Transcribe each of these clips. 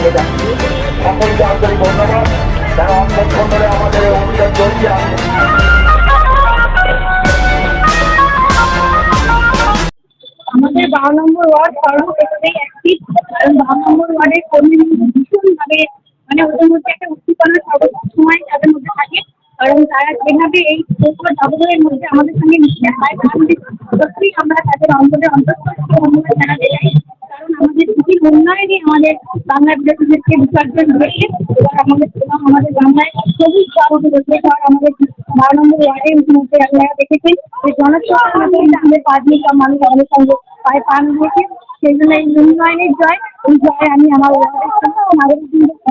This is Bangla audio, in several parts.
ধন্যবাদ ধরে আমাদের বারো নম্বর ওয়ার্ড সর্বক্ষেত্রেই অ্যাক্টিভ কারণ বারো নম্বর ওয়ার্ডের কর্মীগুলো ভীষণভাবে মানে ওদের মধ্যে একটা উদ্দীপনা সবসময় তাদের মধ্যে থাকে। কারণ তারা যেভাবে এই প্রকল্প মধ্যে আমাদের সঙ্গে মিশে হয় তাহলে সত্যিই আমরা তাদের অন্তরে অন্তঃস্থ অনুভূতি জানাতে চাই কারণ আমাদের সিটির উন্নয়নই আমাদের বাংলা বিদ্যাপীঠকে বিসর্জন হয়েছে এবার আমাদের এবং আমাদের বাংলায় সবুজ বাবুকে রয়েছে আর আমাদের বারো নম্বর ওয়ার্ডের মধ্যে আপনারা দেখেছেন যে জনসংখ্যার মধ্যে আমাদের পাঁচ মিটার মানুষ আমাদের সঙ্গে পায়ে পা মিলিয়েছে সেই জন্য এই উন্নয়নের জয়, এই জয় আমি আমার ওয়ার্ডের জন্য ও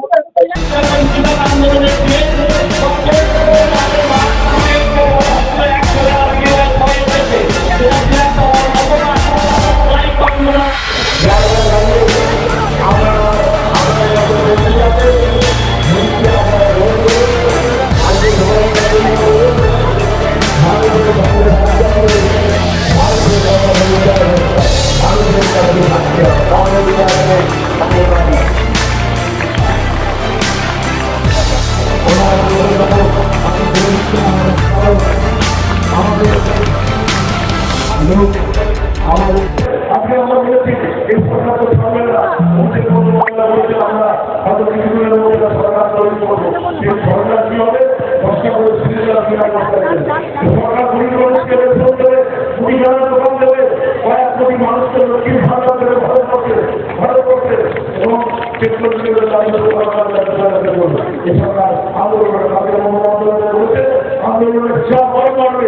আজকে আমরা বলেছি এই সরকার তো আমরা হয়তো কিছুদিনের সরকার তৈরি হবে কষ্ট করে সিলিন্ডার কিনা করতে দোকান দেবে কয়েক কোটি মানুষকে লক্ষ্মী ভাড়া দেবে ভালো করতে ভালো করতে এবং পেট্রোল ডিজেলের দাম সরকার যাতে করবে এই সরকার আন্দোলনের তাদের মনোবন্ধন করেছে আন্দোলনের বড় করবে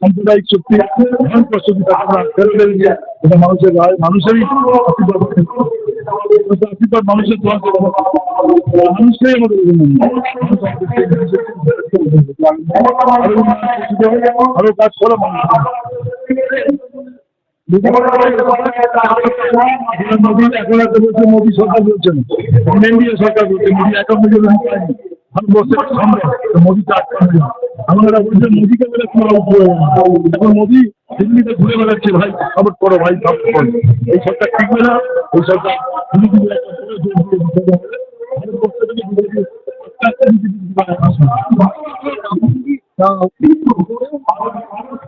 সাম্প্রদায়িক শক্তি ভয়ঙ্কর শক্তি আমরা দিয়ে এটা মানুষের রায়, মানুষেরই আশীর্বাদ আশীর্বাদ মানুষের দোয়া আরও কাজ করে মানুষ। মোদী একটা বলছে, মোদী সরকার বলছেন। এনডিএ সরকার বলছে, মোদী একা মোদী ভারতবর্ষের মোদী চার আমরা বলছেন মোদীকে বলে কোনো এখন মোদী দিল্লিতে ঘুরে বেড়াচ্ছে ভাই সাপোর্ট করো ভাই সাপোর্ট করো এই সরকার টিকবে না এই সরকার। ভারতবর্ষ থেকে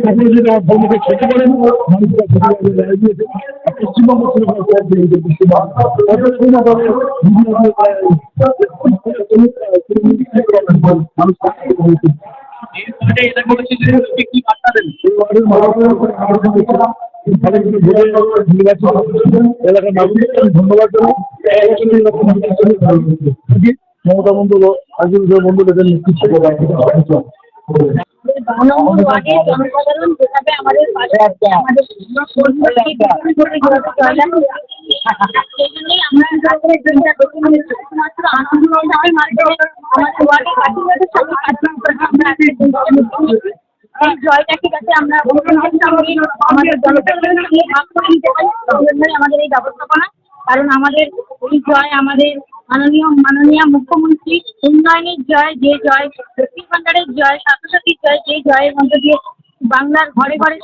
আপনি যদি আমার ধর্মকে খেতে পারেন মানুষরা ধর্মকে রায় দিয়েছে আর পশ্চিমবঙ্গ সরকার সব দিয়েছে এলাকার নাগরিক ধন্যবাদ জানাই মমতা বন্ধু আজকে বন্ধু নেতৃত্ব বারো নম্বর ওয়ার্ডে জনসাধারণ যেভাবে আমাদের পাশে সেই জন্যই আমরা শুধুমাত্র নয় মাধ্যমে আমাদের ওয়ার্ডের আমরা একটা দিনটা নিয়েছি এই জয়টাকে যাতে আমরা আমাদের জনসাধারণের সঙ্গে ভাগ করে নিতে পারি আমাদের এই ব্যবস্থাপনা। কারণ আমাদের এই জয় আমাদের মাননীয় মাননীয় মুখ্যমন্ত্রী, উন্নয়নের জয়, যে জয় লক্ষ্মীর ভান্ডারের জয়, স্বাস্থ্যসাথীর জয়, যে জয়ের মধ্যে দিয়ে বাংলার ঘরে ঘরে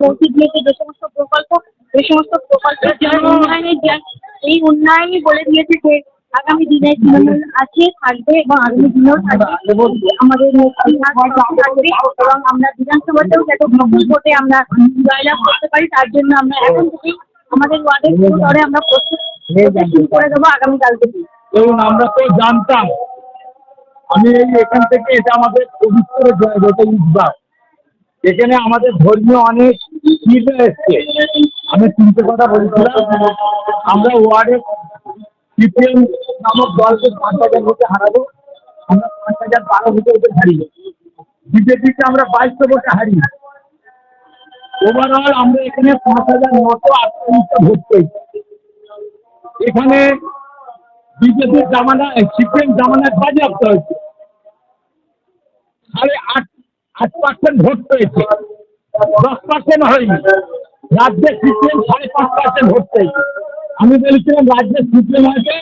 পৌঁছে দিয়েছে যে সমস্ত প্রকল্প সেই সমস্ত প্রকল্পের জয়, উন্নয়নের জয়, এই উন্নয়নই বলে দিয়েছে যে আগামী দিনে তৃণমূল আছে, থাকবে এবং আগামী দিনেও থাকবে। আমাদের থাকবে এবং আমরা বিধানসভাতেও যাতে সফল ভোটে আমরা জয়লাভ করতে পারি, তার জন্য আমরা এখন থেকেই আমাদের ওয়ার্ডের আমরা প্রস্তুত শুরু করে দেবো আগামীকাল থেকে এবং আমরা তো জানতাম, আমি এখান থেকে এটা আমাদের পবিত্র জায়গা এটা এখানে আমাদের ধর্মীয় অনেক পীর এসছে। আমি তিনটে কথা বলেছিলাম। আমরা ওয়ার্ডে সিপিএম নামক দলকে পাঁচ হাজার ভোটে হারাবো, আমরা পাঁচ হাজার বারো ভোটে ওদের হারিয়ে বিজেপিকে আমরা বাইশশো ভোটে হারিয়ে ওভারঅল আমরা এখানে পাঁচ হাজার নশো আটচল্লিশটা ভোট পেয়েছি। এখানে বিজেপির জামানা সিপিএম জামানায় বাজেয়াপ্ত হয়েছে। সাড়ে আট আট পার্সেন্ট ভোট পেয়েছে। দশ পার্সেন্ট হয়নি। রাজ্যে সিপিএম সাড়ে পাঁচ পার্সেন্ট ভোট পেয়েছে। আমি বলেছিলাম, রাজ্যে সিপিএম হয়তো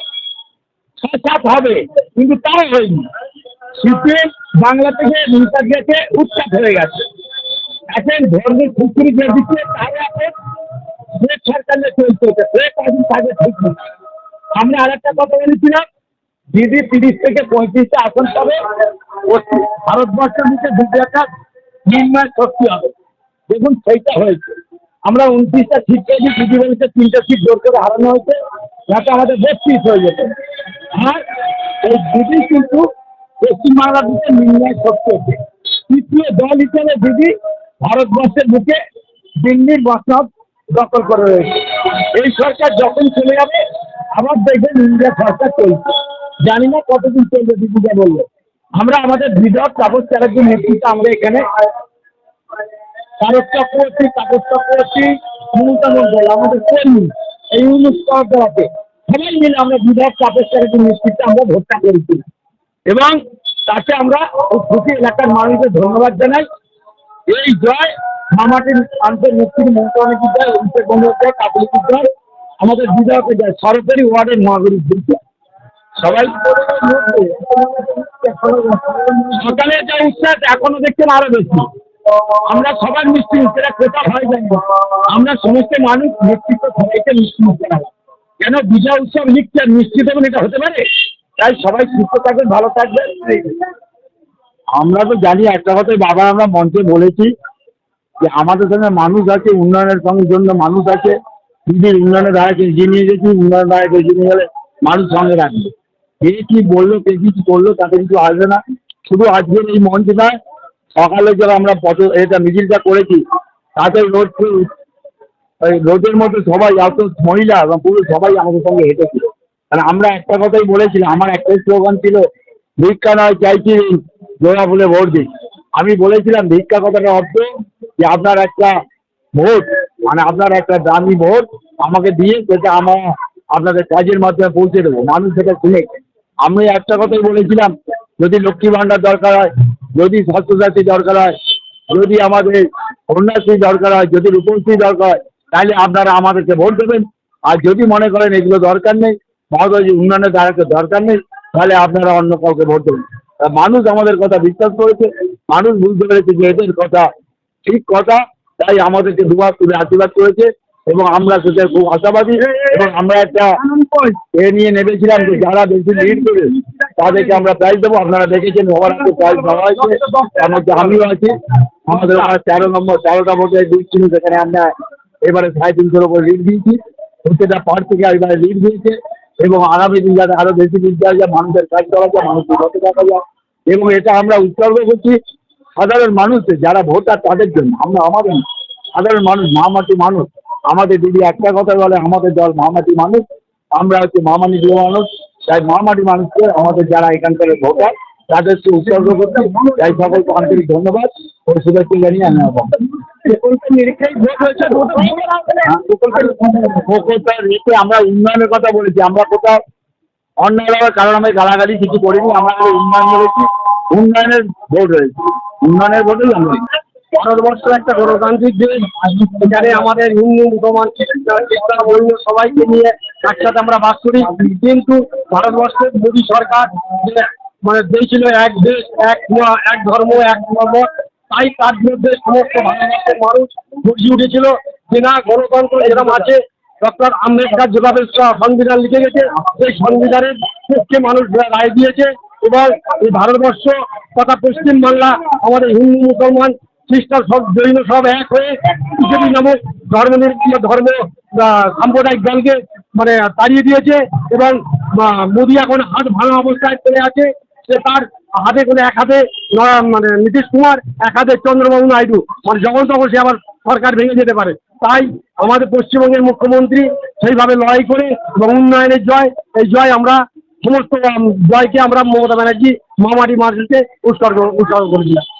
ছয় সাত হবে, কিন্তু তাও হয়নি। সিপিএম বাংলা থেকে নেতা গেছে উৎখাত হয়ে গেছে। এখন ধর্মের খুচুরি যে দিচ্ছে তারা এখন সরকারে চলছে শেখ হাসিনা ঠিক নেই আমরা আর একটা কথা বলেছিলাম দিদি তিরিশ থেকে পঁয়ত্রিশটা আসন পাবে। ভারতবর্ষের মুখে দিদি একটা নির্ণয় শক্তি হবে। দেখুন, সেইটা হয়েছে। আমরা উনত্রিশটা সিট পেয়েছি, দিদি বলেছে তিনটা সিট জোর করে হারানো হয়েছে। যাতে আমাদের বত্রিশ হয়ে যেত আর এই দিদি কিন্তু পশ্চিমবাংলার দিকে নির্ণয় শক্তি হচ্ছে। তৃতীয় দল হিসেবে দিদি ভারতবর্ষের বুকে দিল্লির বসব দখল করে রয়েছে। এই সরকার যখন চলে যাবে আবার দেখবেন ইন্ডিয়া সরকার চলছে। জানি না কতদিন চলবে দিদিটা বলল। আমরা আমাদের বিধক তাপস চ্যাটার্জির নেতৃত্বে আমরা এখানে তারক চক্রবর্তী তাপস চক্রবর্তী মমতা মন্ডল আমাদের কর্মী, এই করাতে সবাই মিলে আমরা বিধক তাপস চ্যাটার্জির নেতৃত্বে আমরা ভোটটা করেছিলাম এবং তাতে আমরা খুশি এলাকার মানুষদের ধন্যবাদ জানাই। এই জয় মামাটির প্রান্তের মুক্তির মন্ত্রণালয় জয় অভিষেক বন্দ্যোপাধ্যায় কাকুলির জয় আমাদের বিধায়কের জয় সরকারি ওয়ার্ডের দিচ্ছে সবাই সকালে যা উচ্ছ্বাস এখনও দেখছেন আরও বেশি। আমরা সবার মিষ্টি, সেটা কোথাও হয় জানি। আমরা সমস্ত মানুষ নেতৃত্ব সবাইকে মুখ কেন বিজয় উৎসব লিখছে আর মিষ্টি দেবেন, এটা হতে পারে? তাই সবাই সুস্থ থাকবেন, ভালো থাকবেন। আমরা তো জানি, একটা কথাই বাবা আমরা মঞ্চে বলেছি যে আমাদের সঙ্গে মানুষ আছে, উন্নয়নের সঙ্গে জন্য মানুষ আছে। দিদির উন্নয়নের ধারাকে যে নিয়ে গেছি উন্নয়নের ধারাকে এগিয়ে নিয়ে গেলে মানুষ সঙ্গে রাখবে। কে কি বলল, কে কি করল, তাতে কিছু আসবে না। শুধু আজকের এই মঞ্চে নয়, সকালে যারা আমরা পথ এটা মিছিলটা করেছি, তাতে রোড ওই রোডের মধ্যে সবাই এত মহিলা এবং পুরুষ, সবাই আমাদের সঙ্গে হেঁটেছিল। আর আমরা একটা কথাই বলেছিলাম, আমার একটাই স্লোগান ছিল, ভিক্ষা নয় চাইছি জোড়া বলে ভোট দিই আমি বলেছিলাম, ভিক্ষা কথাটা অর্থ যে আপনার একটা ভোট মানে আপনার একটা দামি ভোট আমাকে দিয়ে সেটা আমরা আপনাদের কাজের মাধ্যমে পৌঁছে দেবো। মানুষ সেটা শুনেছে আমি একটা কথাই বলেছিলাম, যদি লক্ষ্মী ভাণ্ডার দরকার হয়, যদি স্বাস্থ্যসাথী দরকার হয়, যদি আমাদের কন্যাশ্রী দরকার হয়, যদি রূপশ্রী দরকার হয়, তাহলে আপনারা আমাদেরকে ভোট দেবেন। আর যদি মনে করেন এগুলো দরকার নেই মহোদয় উন্নয়নের দ্বারাকে দরকার নেই, তাহলে আপনারা অন্য কাউকে ভোট দেবেন। মানুষ আমাদের কথা বিশ্বাস করেছে, মানুষ বুঝতে পেরেছে যে এদের কথা ঠিক কথা তাই আমাদেরকে দুবার তুলে আশীর্বাদ করেছে এবং আমরা সেটা খুব আশাবাদী এবং আমরা একটা এ নিয়ে নেমেছিলাম যে যারা বেশি লিড করে তাদেরকে আমরা প্রাইজ দেবো। আপনারা দেখেছেন ওভারঅল প্রাইজ দেওয়া হয়েছে। তার মধ্যে আমিও আছি। আমাদের তেরো নম্বর, তেরোটা ভোটে দিচ্ছি সেখানে আমরা এবারে সাড়ে তিনশোর উপর লিড দিয়েছি। প্রত্যেকটা পার্ট থেকে এবারে লিড দিয়েছে এবং আগামী দিন যাতে আরও বেশি লিড দেওয়া যায়, মানুষের কাজ করা যায় মানুষের কত টাকা যায়। এবং এটা আমরা উৎসর্গ করছি। সাধারণ মানুষদের যারা ভোটার তাদের জন্য আমরা আমাদের। সাধারণ মানুষ মামাটি মানুষ। আমাদের দিদি একটা কথা বলে আমাদের দল মামাটি মানুষ আমরা হচ্ছে মামানি প্রিয় মানুষ। তাই মামাটি মানুষকে আমাদের যারা এখানকার ভোটার তাদেরকে উৎসর্গ করতে তাই সকলকে আন্তরিক ধন্যবাদ ও শুভেচ্ছা জানিয়ে আমি আমার হ্যাঁ, আমরা উন্নয়নের কথা বলেছি। আমরা কোথাও অন্যায়ভাবে কারণ আমি গালাগালি কিছু করিনি আমরা উন্নয়ন বলেছি উন্নয়নের ভোট হয়েছে উন্নয়নের ভোটেই আমরা ভারতবর্ষ একটা গণতান্ত্রিক দেশ এখানে আমাদের হিন্দু, মুসলমান, খ্রিস্টান অন্য সবাইকে নিয়ে একসাথে আমরা বাস করি। কিন্তু ভারতবর্ষের মোদী সরকার যে মানে দিয়েছিল এক দেশ, এক এক ধর্ম এক ধর্ম, তাই তার বিরুদ্ধে সমস্ত ভারতবর্ষের মানুষ গর্জে উঠেছিল যে না, গণতন্ত্র এরকম আছে, ডক্টর আম্বেদকর যেভাবে সংবিধান লিখে গেছে, সেই সংবিধানের পক্ষে মানুষ রায় দিয়েছে। এবং এই ভারতবর্ষ তথা পশ্চিমবাংলা আমাদের হিন্দু, মুসলমান, খ্রিস্টান, সব জৈন সব এক হয়ে বিজেপি নামক ধর্ম ধর্মনিরপেক্ষ ধর্ম সাম্প্রদায়িক দলকে মানে তাড়িয়ে দিয়েছে এবং মোদী এখন হাত ভাঙা অবস্থায় চলে আছে। সে তার হাতে করে এক হাতে মানে নীতিশ কুমার, এক হাতে চন্দ্রবাবু নাইডু। মানে যখন তখন সে আবার সরকার ভেঙে যেতে পারে। তাই আমাদের পশ্চিমবঙ্গের মুখ্যমন্ত্রী সেইভাবে লড়াই করে এবং উন্নয়নের জয়, এই জয় আমরা সমস্ত জয়কে আমরা মমতা ব্যানার্জি মহামারী মার্চে উৎসর্গ উৎসর্গ করেছিলাম।